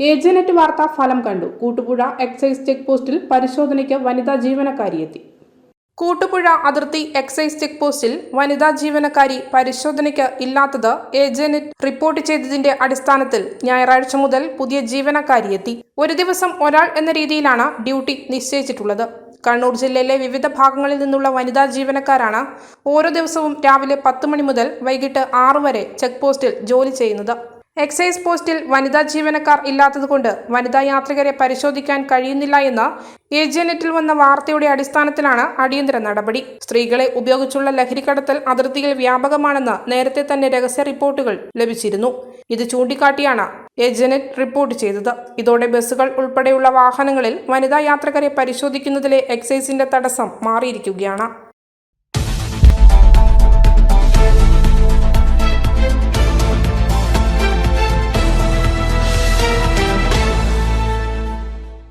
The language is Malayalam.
ഏജനറ്റ് വാർത്ത ഫലം കണ്ടു. കൂട്ടുപുഴ എക്സൈസ് ചെക്ക് പോസ്റ്റിൽ പരിശോധനയ്ക്ക് വനിതാ ജീവനക്കാരി എത്തി. കൂട്ടുപുഴ അതിർത്തി എക്സൈസ് ചെക്ക് പോസ്റ്റിൽ വനിതാ ജീവനക്കാരി പരിശോധനയ്ക്ക് ഇല്ലാത്തത് ഏജനറ്റ് റിപ്പോർട്ട് ചെയ്തതിന്റെ അടിസ്ഥാനത്തിൽ ഞായറാഴ്ച മുതൽ പുതിയ ജീവനക്കാരി എത്തി. ഒരു ദിവസം ഒരാൾ എന്ന രീതിയിലാണ് ഡ്യൂട്ടി നിശ്ചയിച്ചിട്ടുള്ളത്. കണ്ണൂർ ജില്ലയിലെ വിവിധ ഭാഗങ്ങളിൽ നിന്നുള്ള വനിതാ ജീവനക്കാരാണ് ഓരോ ദിവസവും രാവിലെ പത്ത് മണി മുതൽ വൈകിട്ട് ആറ് വരെ ചെക്ക് പോസ്റ്റിൽ ജോലി ചെയ്യുന്നത്. എക്സൈസ് പോസ്റ്റിൽ വനിതാ ജീവനക്കാർ ഇല്ലാത്തതുകൊണ്ട് വനിതാ യാത്രികരെ പരിശോധിക്കാൻ കഴിയുന്നില്ല എന്ന ഏജിയനെറ്റിൽ വന്ന വാർത്തയുടെ അടിസ്ഥാനത്തിലാണ് അടിയന്തര നടപടി. സ്ത്രീകളെ ഉപയോഗിച്ചുള്ള ലഹരിക്കടത്തൽ അതിർത്തിയിൽ വ്യാപകമാണെന്ന് നേരത്തെ തന്നെ രഹസ്യ റിപ്പോർട്ടുകൾ ലഭിച്ചിരുന്നു. ഇത് ചൂണ്ടിക്കാട്ടിയാണ് ഏജനറ്റ് റിപ്പോർട്ട് ചെയ്തത്. ഇതോടെ ബസ്സുകൾ ഉൾപ്പെടെയുള്ള വാഹനങ്ങളിൽ വനിതാ യാത്രികരെ പരിശോധിക്കുന്നതിലെ എക്സൈസിന്റെ തടസ്സം മാറിയിരിക്കുകയാണ്.